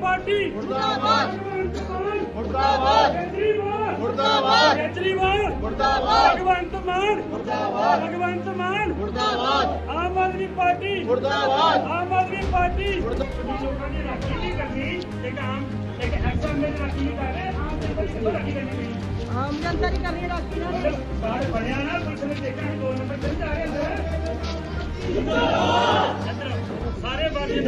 Party ਮੁਰਦਾਬਾਦ। ਮੁਰਦਾਬਾਦ। ਮੁਰਦਾਬਾਦ। ਕੇਜਰੀਵਾਲ। ਮੁਰਦਾਬਾਦ। ਕੇਜਰੀਵਾਲ। ਮੁਰਦਾਬਾਦ। ਭਗਵੰਤ ਮਾਨ। ਮੁਰਦਾਬਾਦ। ਭਗਵੰਤ ਮਾਨ। ਮੁਰਦਾਬਾਦ। ਆਮ ਆਦਮੀ ਪਾਰਟੀ। ਮੁਰਦਾਬਾਦ। ਆਮ ਆਦਮੀ ਪਾਰਟੀ। ਲੋਕਾਂ ਦੀ ਰਾਖੀ ਨਹੀਂ ਕਰਨੀ। ਇੱਕ ਆਮ ਇੱਕ ਐਕਸ਼ਨ ਦੇ ਰਾਖੀ ਨਹੀਂ ਕਰ ਰਹੇ। ਆਮ ਜਨਤਾ ਦੀ ਰਾਖੀ ਕਰਨੀ ਆਮ ਜਨਤਾ ਦੀ ਕਰਨੀ ਰਾਖੀ ਨਾ। ਬਾਹਰ ਬਣਿਆ ਨਾ ਪੁਲਿਸ ਨੇ ਦੇਖਿਆ ਕਿ ਦੋ ਨੰਬਰ ਤੇ ਜਾ ਰਹੇ ਅੰਦਰ। ਸਾਰੇ ਬਾਜੀ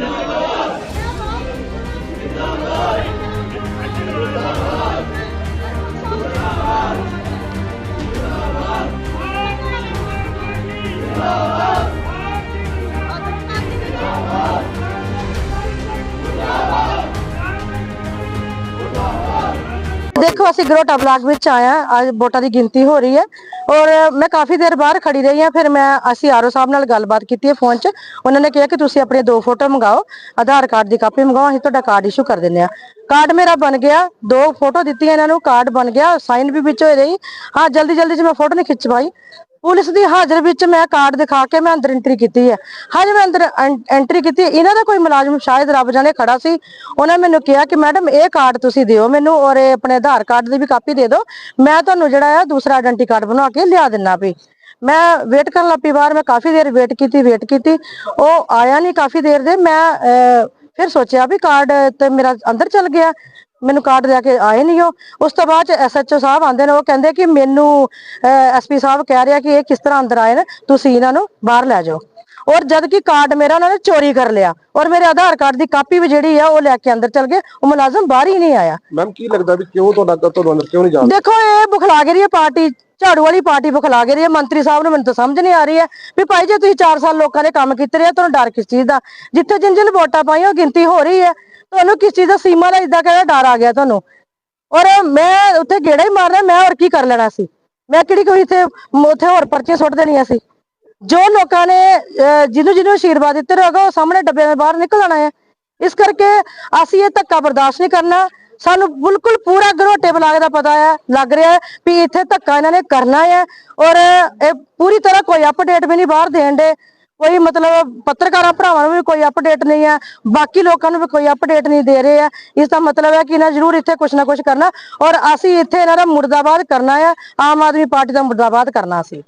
ਅਸੀਂ ਗਰੋਟਾ ਬਲਾਕ ਵਿੱਚ ਆਇਆ, ਅੱਜ ਵੋਟਾਂ ਦੀ ਗਿਣਤੀ ਹੋ ਰਹੀ ਹੈ। ਔਰ ਮੈਂ ਕਾਫੀ ਦੇਰ ਬਾਹਰ ਖੜੀ ਰਹੀ ਹਾਂ, ਫਿਰ ਮੈਂ ਅਸੀਂ ਆਰਓ ਸਾਹਿਬ ਨਾਲ ਗੱਲਬਾਤ ਕੀਤੀ ਹੈ ਫੋਨ 'ਚ। ਉਹਨਾਂ ਨੇ ਕਿਹਾ ਕਿ ਤੁਸੀਂ ਆਪਣੇ ਦੋ ਫੋਟੋ ਮੰਗਾਓ, ਆਧਾਰ ਕਾਰਡ ਦੀ ਕਾਪੀ ਮੰਗਾਓ, ਅਸੀਂ ਤੁਹਾਡਾ ਕਾਰਡ ਇਸ਼ੂ ਕਰ ਦਿੰਦੇ ਆ ਕਾਰਡ ਮੇਰਾ ਬਣ ਗਿਆ, ਦੋ ਫੋਟੋ ਦਿੱਤੀਆਂ ਇਹਨਾਂ ਨੂੰ, ਕਾਰਡ ਬਣ ਗਿਆ, ਸਾਈਨ ਵੀ ਵਿੱਚ ਹੋਏ ਰਹੀ। ਹਾਂ ਜਲਦੀ ਜਲਦੀ 'ਚ ਮੈਂ ਫੋਟੋ ਨਹੀਂ ਖਿੱਚ ਪਾਈ। ਪੁਲਿਸ ਦੀ ਹਾਜ਼ਰ ਵਿੱਚ ਮੈਂ ਕਾਰਡ ਦਿਖਾ ਕੇ ਮੈਂ ਅੰਦਰ ਐਂਟਰੀ ਕੀਤੀ ਹੈ। ਹਜੇ ਮੈਂ ਅੰਦਰ ਐਂਟਰੀ ਕੀਤੀ, ਇਹਨਾਂ ਦਾ ਕੋਈ ਮੁਲਾਜ਼ਮ ਸ਼ਾਇਦ ਰੱਬ ਜਾਣੇ ਖੜਾ ਸੀ। ਉਹਨਾਂ ਮੈਨੂੰ ਕਿਹਾ ਕਿ ਮੈਡਮ, ਇਹ ਕਾਰਡ ਤੁਸੀਂ ਦਿਓ ਮੈਨੂੰ ਔਰ ਇਹ ਆਪਣੇ ਆਧਾਰ ਕਾਰਡ ਦੀ ਵੀ ਕਾਪੀ ਦੇ ਦਿਓ। ਮੈਂ ਤੁਹਾਨੂੰ ਜਿਹੜਾ ਆ ਦੂਸਰਾ ਆਇਡੈਂਟੀ ਕਾਰਡ ਬਣਾ ਕੇ ਲਿਆ ਦਿੰਨਾ ਵੀ। ਮੈਂ ਵੇਟ ਕਰਨ ਲੱਪੀ ਬਾਹਰ, ਮੈਂ ਕਾਫੀ ਦੇਰ ਵੇਟ ਕੀਤੀ ਵੇਟ ਕੀਤੀ। ਉਹ ਆਇਆ ਨਹੀਂ ਕਾਫੀ ਦੇਰ ਦੇ, ਮੈਂ ਫਿਰ ਸੋਚਿਆ ਵੀ ਕਾਰਡ ਤੇ ਮੇਰਾ ਅੰਦਰ ਚਲ ਗਿਆ। ਮੈਨੂੰ ਕਾਰਡ ਦੇ ਕੇ ਆਏ ਨਹੀਂ ਉਹ। ਉਸ ਤੋਂ ਬਾਅਦ ਐਸਐਚਓ ਸਾਹਿਬ ਆਂਦੇ ਨੇ ਉਹ ਕਹਿੰਦੇ ਕਿ ਮੈਨੂੰ ਐਸਪੀ ਸਾਹਿਬ ਕਹਿ ਰਿਹਾ ਕਿ ਇਹ ਕਿਸ ਤਰ੍ਹਾਂ ਅੰਦਰ ਆਏ ਨੇ ਤੁਸੀਂ ਇਹਨਾਂ ਨੂੰ ਬਾਹਰ ਲੈ ਜਾਓ। ਔਰ ਜਦ ਕਿ ਕਾਰਡ ਮੇਰਾ ਉਹਨਾਂ ਨੇ ਚੋਰੀ ਕਰ ਲਿਆ। ਔਰ ਮੇਰੇ ਆਧਾਰ ਕਾਰਡ ਦੀ ਕਾਪੀ ਵੀ ਜਿਹੜੀ ਆ ਉਹ ਲੈ ਕੇ ਅੰਦਰ ਚਲ ਗਏ। ਉਹ ਮੁਲਾਜ਼ਮ ਬਾਹਰ ਹੀ ਨਹੀਂ ਆਇਆ। ਮੈਮ ਕੀ ਲੱਗਦਾ ਵੀ ਕਿਉਂ ਤੁਹਾਡਾ ਤੁਹਾਨੂੰ ਅੰਦਰ ਕਿਉਂ ਨਹੀਂ ਜਾਣ ਦੇਖੋ ਇਹ ਬੁਖਲਾ ਰਹੀ ਹੈ ਪਾਰਟੀ ਝਾੜੂ ਵਾਲੀ ਪਾਰਟੀ ਬੁਖਲਾ ਰਹੀ ਹੈ। ਮੰਤਰੀ ਸਾਹਿਬ ਨੂੰ ਮੈਨੂੰ ਤਾਂ ਸਮਝ ਨਹੀਂ ਆ ਰਹੀ ਹੈ ਵੀ ਭਾਈ ਜੇ ਤੁਸੀਂ 4 ਸਾਲ ਲੋਕਾਂ ਨੇ ਕੰਮ ਕੀਤੇ ਰਹੇ ਤੁਹਾਨੂੰ ਡਰ ਕਿਸ ਚੀਜ਼ ਦਾ? ਜਿੱਥੇ ਜਿੰਨ ਜਿੰਨ ਵੋਟਾਂ ਪਾਈਆਂ ਉਹ ਗਿਣਤੀ ਹੋ ਰਹੀ ਹੈ। ਤੁਹਾਨੂੰ ਕਿਸ ਚੀਜ਼ ਦਾ ਸੀਮਾ ਦਾ ਇਦਾਂ ਕਹਿੰਦਾ ਡਰ ਆ ਗਿਆ ਤੁਹਾਨੂੰ? ਔਰ ਮੈਂ ਉੱਥੇ ਗੇੜਾ ਹੀ ਮਾਰਨਾ, ਮੈਂ ਹੋਰ ਕੀ ਕਰ ਲੈਣਾ ਸੀ? ਮੈਂ ਕਿਹੜੀ ਕੋਈ ਇੱਥੇ ਉੱਥੇ ਹੋਰ ਪਰਚੇ ਸੁੱਟ ਦੇਣੀਆਂ ਸੀ? ਜੋ ਲੋਕਾਂ ਨੇ ਜਿਹਨੂੰ ਜਿਹਨੂੰ ਆਸ਼ੀਰਵਾਦ ਦਿੱਤੇ ਰਹੇਗਾ ਉਹ ਸਾਹਮਣੇ ਡੱਬੇ ਦੇ ਬਾਹਰ ਨਿਕਲ ਆਣਾ ਹੈ। ਇਸ ਕਰਕੇ ਅਸੀਂ ਇਹ ਧੱਕਾ ਬਰਦਾਸ਼ਤ ਨਹੀਂ ਕਰਨਾ। ਸਾਨੂੰ ਬਿਲਕੁਲ ਪੂਰਾ ਗਰੋਟੇ ਬਲਾਕ ਦਾ ਪਤਾ ਹੈ, ਲੱਗ ਰਿਹਾ ਹੈ ਵੀ ਇੱਥੇ ਧੱਕਾ ਇਹਨਾਂ ਨੇ ਕਰਨਾ ਹੈ। ਔਰ ਇਹ ਪੂਰੀ ਤਰ੍ਹਾਂ ਕੋਈ ਅਪਡੇਟ ਵੀ ਨਹੀਂ ਬਾਹਰ ਦੇਣ ਦੇ। ਕੋਈ ਮਤਲਬ ਪੱਤਰਕਾਰਾਂ ਭਰਾਵਾਂ ਨੂੰ ਵੀ ਕੋਈ ਅਪਡੇਟ ਨਹੀਂ ਹੈ, ਬਾਕੀ ਲੋਕਾਂ ਨੂੰ ਵੀ ਕੋਈ ਅਪਡੇਟ ਨਹੀਂ ਦੇ ਰਹੇ ਆ। ਇਸ ਦਾ ਮਤਲਬ ਹੈ ਕਿ ਇਹਨਾਂ ਜ਼ਰੂਰ ਇੱਥੇ ਕੁਝ ਨਾ ਕੁਝ ਕਰਨਾ ਔਰ ਅਸੀਂ ਇੱਥੇ ਇਹਨਾਂ ਦਾ ਮੁਰਦਾਬਾਦ ਕਰਨਾ ਹੈ ਆਮ ਆਦਮੀ ਪਾਰਟੀ ਦਾ ਮੁਰਦਾਬਾਦ ਕਰਨਾ ਅਸੀਂ